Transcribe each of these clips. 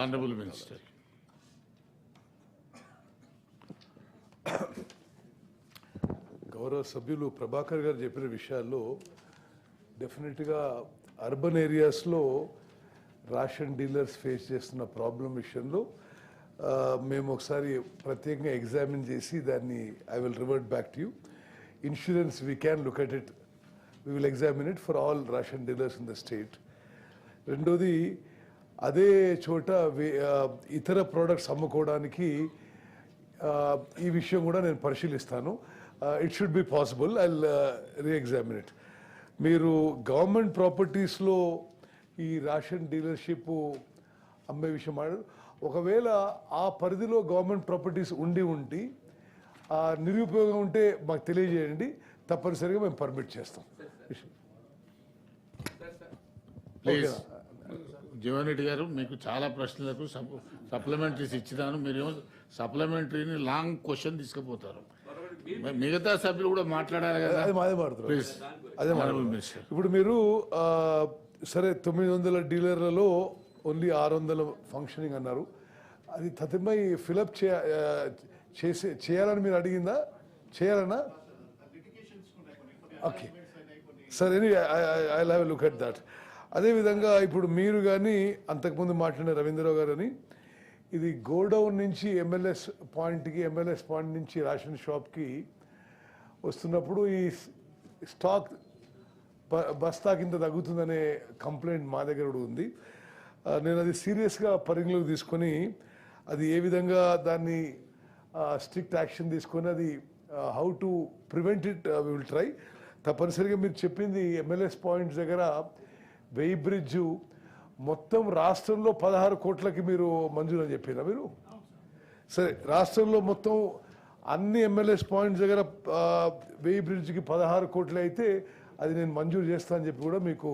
Honourable minister గౌరవ సభ్యులు ప్రభాకర్ గారు చెప్పిన విషయాల్లో డెఫినెట్గా అర్బన్ ఏరియాస్లో రేషన్ డీలర్స్ ఫేస్ చేస్తున్న ప్రాబ్లం విషయంలో మేము ఒకసారి ప్రత్యేకంగా ఎగ్జామిన్ చేసి దాన్ని I will revert back to you. Insurance we can look at it we will examine it for all ration dealers in the state. రెండోది అదే చోట ఇతర ప్రోడక్ట్స్ అమ్ముకోవడానికి ఆ, ఈ విషయం కూడా నేను పరిశీలిస్తాను. It should be possible I reexamine it మీరు గవర్నమెంట్ ప్రాపర్టీస్లో ఈ రేషన్ డీలర్షిప్ అమ్మే విషయం ఒకవేళ ఆ పరిధిలో గవర్నమెంట్ ప్రాపర్టీస్ ఉండి ఉండి ఆ నిరుపయోగం ఉంటే మాకు తెలియజేయండి. తప్పనిసరిగా మేము పర్మిట్ చేస్తాం. ప్లీజ్ జీవన్ రెడ్డి గారు మీకు చాలా ప్రశ్నలకు సప్లిమెంటరీస్ ఇచ్చినాను మీరేమో సప్లిమెంటరీని లాంగ్ క్వశ్చన్ తీసుకుపోతారు. మిగతా సభ్యులు కూడా మాట్లాడాలి కదా. అది మాదే మాడుతున్నారు ప్లీజ్ అదే ఇప్పుడు మీరు సరే తొమ్మిది వందల డీలర్లలో ఓన్లీ ఆరు వందల ఫంక్షనింగ్ అన్నారు. అది తతిమై ఫిలప్ చే చేసే చేయాలని మీరు అడిగిందా? చేయాలనా ఓకే సరే I have look at that అదేవిధంగా ఇప్పుడు మీరు కానీ అంతకుముందు మాట్లాడిన రవీంద్రరావు గారు అని ఇది గోడౌన్ నుంచి ఎంఎల్ఎస్ పాయింట్కి ఎంఎల్ఎస్ పాయింట్ నుంచి రేషన్ షాప్కి వస్తున్నప్పుడు ఈ స్టాక్ బస్తా కింద తగ్గుతుందనే కంప్లైంట్ మా దగ్గర కూడా ఉంది. నేను అది సీరియస్గా పరిగణలోకి తీసుకొని అది ఏ విధంగా దాన్ని స్ట్రిక్ట్ యాక్షన్ తీసుకొని అది how to prevent it will try తప్పనిసరిగా మీరు చెప్పింది ఎమ్మెల్యేస్ పాయింట్స్ దగ్గర వెయ్యి బ్రిడ్జ్ మొత్తం రాష్ట్రంలో పదహారు కోట్లకి మీరు మంజూరు అని చెప్పినా మీరు? సరే రాష్ట్రంలో మొత్తం అన్ని ఎమ్మెల్యేస్ పాయింట్స్ దగ్గర వెయ్యి బ్రిడ్జ్కి పదహారు కోట్లు అయితే అది నేను మంజూరు చేస్తా అని చెప్పి కూడా మీకు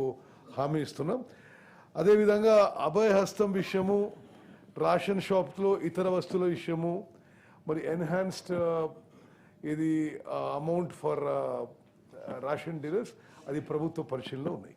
హామీ ఇస్తున్నాం. అదేవిధంగా అభయహస్తం విషయము రేషన్ షాప్స్లో ఇతర వస్తువుల విషయము మరి ఎన్హాన్స్డ్ ఇది అమౌంట్ ఫర్ రేషన్ డీలర్స్ అది ప్రభుత్వ పరిశీలనలో ఉన్నాయి.